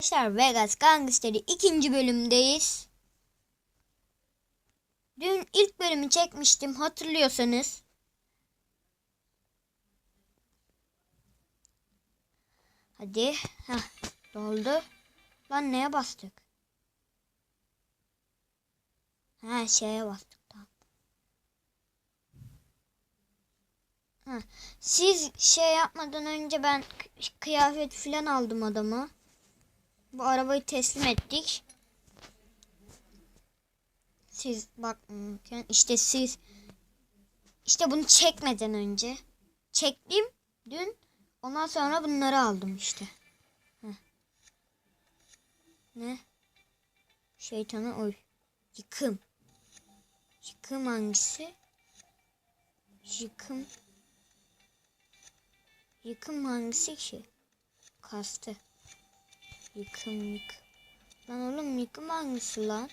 Arkadaşlar Vegas Gangster'i ikinci bölümdeyiz. Dün ilk bölümü çekmiştim hatırlıyorsanız. Hadi. Heh, doldu. Lan neye bastık? Ha şeye bastık tamam. Ha, siz şey yapmadan önce ben kıyafet filan aldım adama. Bu arabayı teslim ettik. Siz bakın işte siz işte bunu çekmeden önce çektim dün ondan sonra bunları aldım işte. Heh. Ne? Şeytana oy. Yıkım. Yıkım hangisi? Yıkım. Yıkım hangisi ki? Kastı. Yıkım yıkım. Lan oğlum yıkım hangisi lan?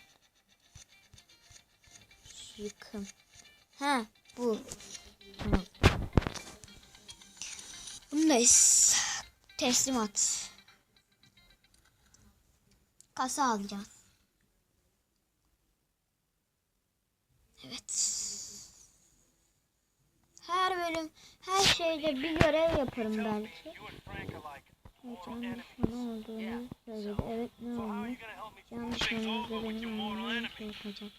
Yıkım. Ha bu. Tamam. Bundayız. Teslimat. Kasa alacağız. Evet. Her bölüm, her şeyde bir görev yaparım belki. Yanlış ne olduğunu söyledi. Evet ne olmuş? Yanlış yanımızda benim anlamam korkacak.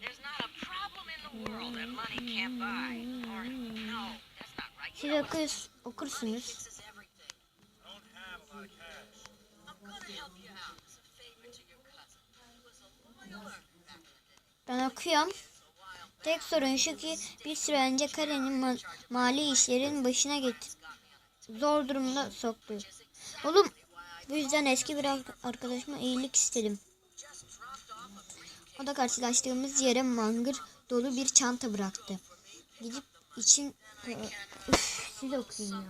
There's not a problem in the world that money can't buy. Or, no, that's not right. Siz okur, okursunuz. Ben okuyorum. Tek sorun şu ki bir süre önce Karen'in ma- mali işlerin başına get zor durumda soktu. Oğlum bu yüzden eski bir ar- arkadaşıma iyilik istedim. O da karşılaştığımız yere mangır dolu bir çanta bıraktı. Gidip için Üf, siz okuyun ya.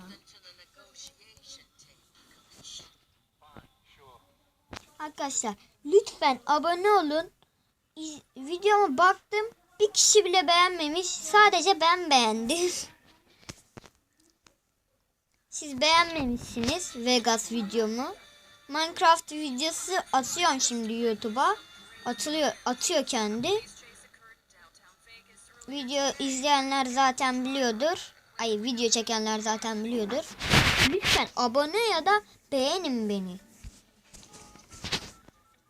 Arkadaşlar lütfen abone olun. İz- Videoma baktım. Bir kişi bile beğenmemiş. Sadece ben beğendim. Siz beğenmemişsiniz Vegas videomu. Minecraft videosu atıyorum şimdi YouTube'a. Atılıyor, atıyor kendi. Video izleyenler zaten biliyordur. Ay video çekenler zaten biliyordur. Lütfen abone ya da beğenin beni.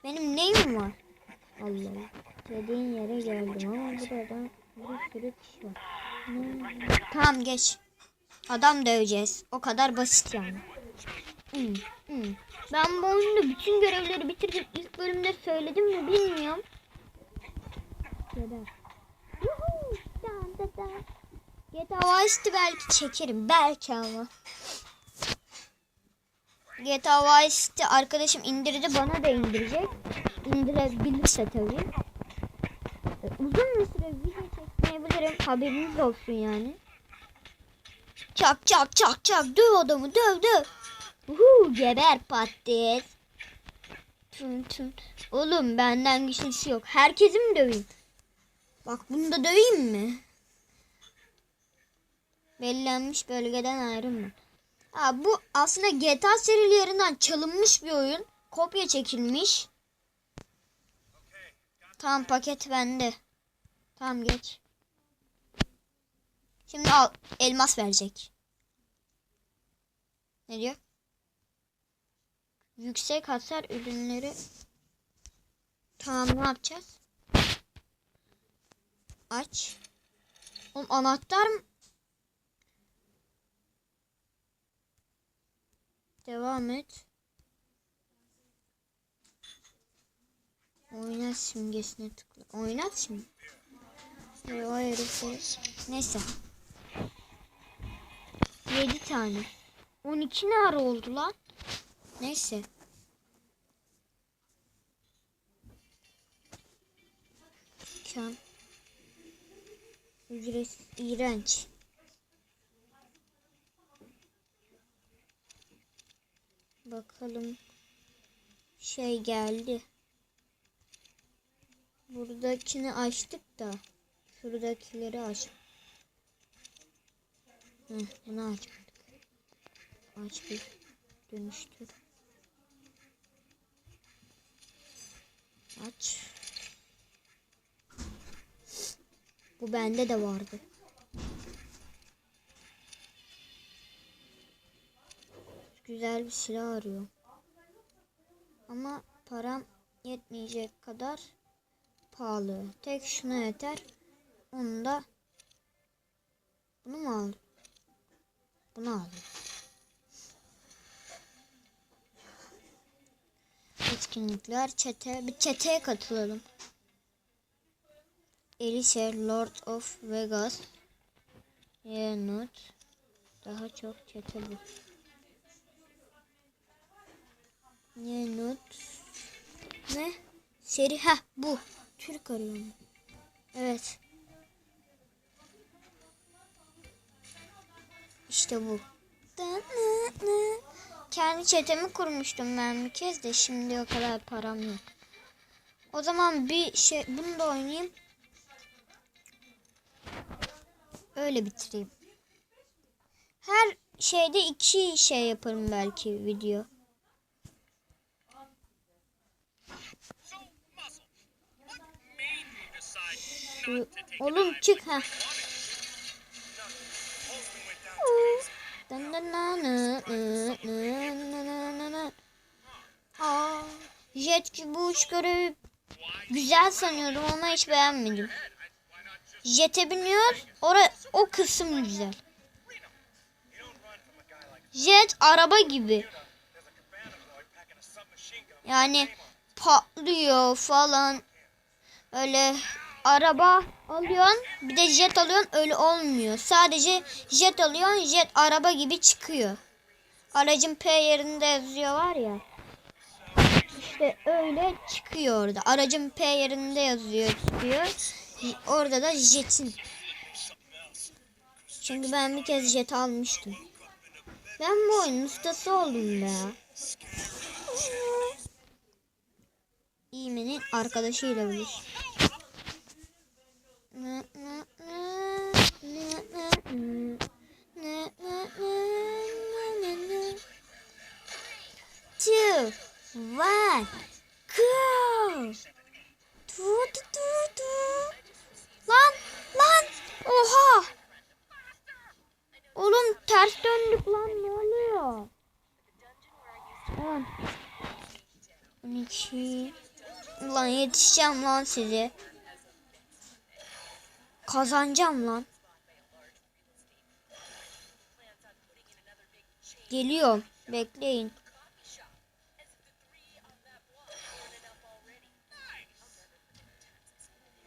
Benim neyim var? Allah Allah. Dediğin yere geldim ama burada bir sürü kişi var. Tamam geç. Adam döveceğiz. O kadar basit yani. Hmm, hmm. Ben bu oyunda bütün görevleri bitirdim. İlk bölümde söyledim mi bilmiyorum. GTA Vice'de belki çekerim. Belki ama. GTA Vice'de arkadaşım indirdi. Bana da indirecek. İndirebilirse tabii. E, Uzun bir süre video çekmeyebilirim. Haberiniz olsun yani. Çak çak çak çak döv adamı döv döv. Uhu geber patates. Tün tün. Oğlum benden güçlüsü yok. Herkesi mi döveyim? Bak bunu da döveyim mi? Bellenmiş bölgeden ayrılma. Ha, bu aslında GTA serilerinden çalınmış bir oyun. Kopya çekilmiş. Tamam paket bende. Tamam geç. Şimdi al elmas verecek. Ne diyor? Yüksek hasar ürünleri. Tamam ne yapacağız? Aç. Oğlum anahtar mı? Devam et. Oynat simgesine tıkla. Oynat şimdi. Hayır, hayır. Neyse. 7 tane. 12 ne ara oldu lan? Neyse. Kan. Ücret iğrenç. Bakalım. Şey geldi. Buradakini açtık da. Şuradakileri aç. Heh, bunu açmadık. Aç bir dönüştür. Aç. Bu bende de vardı. Güzel bir silah arıyorum. Ama param yetmeyecek kadar pahalı. Tek şuna yeter. Onu da bunu mu al? Bunu al. Etkinlikler, çete. Bir çeteye katılalım. Elise, Lord of Vegas. Yenut. Daha çok çete bu. Yenut. Ne? Seri ha bu. Türk arıyorum. Evet. İşte bu. Kendi çetemi kurmuştum ben bir kez de şimdi o kadar param yok. O zaman bir şey bunu da oynayayım. Öyle bitireyim. Her şeyde iki şey yaparım belki video. Şu- Oğlum çık ha. Aa, jet bu uç görevi güzel sanıyordum ama hiç beğenmedim. Jet'e biniyor. Ora, o kısım güzel. Jet araba gibi. Yani patlıyor falan. Öyle araba alıyorsun bir de jet alıyorsun öyle olmuyor. Sadece jet alıyorsun jet araba gibi çıkıyor. Aracın P yerinde yazıyor var ya. İşte öyle çıkıyor orada. Aracın P yerinde yazıyor çıkıyor. Orada da jetin. Çünkü ben bir kez jet almıştım. Ben bu oyunun ustası oldum be. İğmenin arkadaşıyla buluş. Two, one, go. Du, du, du, du. Lan, lan, oha. Oğlum ters döndük lan ne oluyor? 10 12 Ulan yetişeceğim lan size. Kazanacağım lan. Geliyorum. Bekleyin.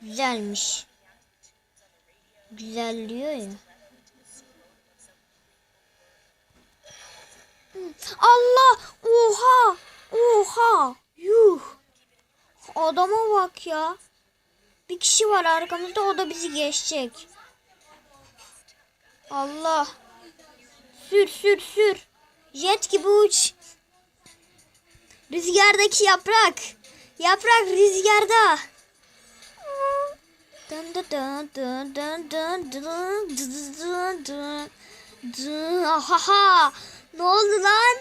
Güzelmiş. Güzel diyor ya. Allah! Oha! Oha! Yuh! Adama bak ya. Bir kişi var arkamızda o da bizi geçecek. Allah. Sür sür sür. Jet gibi uç. Rüzgardaki yaprak. Yaprak rüzgarda. Dın dın dın dın dın dın dın dın dın dın. Ahaha. Ne oldu lan?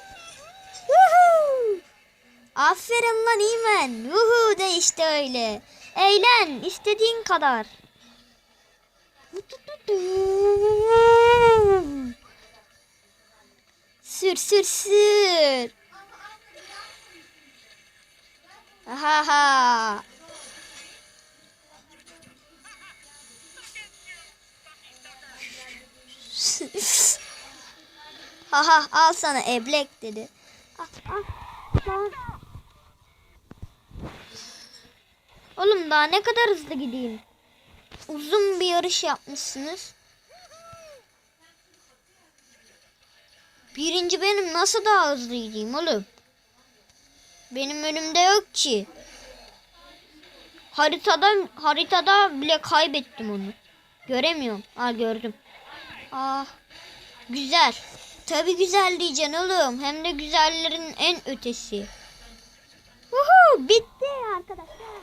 Woohoo! Aferin lan İmen. Yuhu de işte öyle. Eğlen istediğin kadar. Sür sür sür. Ha ha. Haha al sana eblek dedi. Ah, ah, lan. Oğlum daha ne kadar hızlı gideyim? Uzun bir yarış yapmışsınız. Birinci benim nasıl daha hızlı gideyim oğlum? Benim önümde yok ki. Haritada haritada bile kaybettim onu. Göremiyorum. Aa gördüm. Ah güzel. Tabi güzel diyeceksin oğlum. Hem de güzellerin en ötesi. Uhu, bitti arkadaşlar.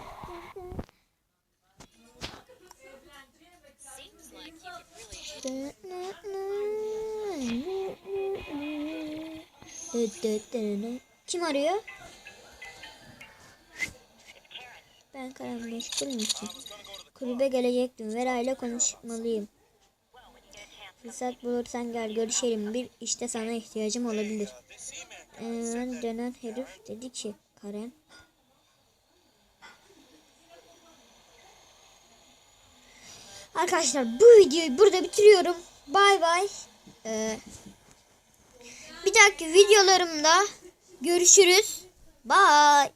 Kim arıyor? Ben Karen meşgul müsün? Kulübe gelecektim. Vera ile konuşmalıyım. Fırsat bulursan gel görüşelim. Bir işte sana ihtiyacım olabilir. Ee, dönen herif dedi ki Karen. Arkadaşlar bu videoyu burada bitiriyorum. Bay bay. Ee, bir dahaki videolarımda görüşürüz. Bye.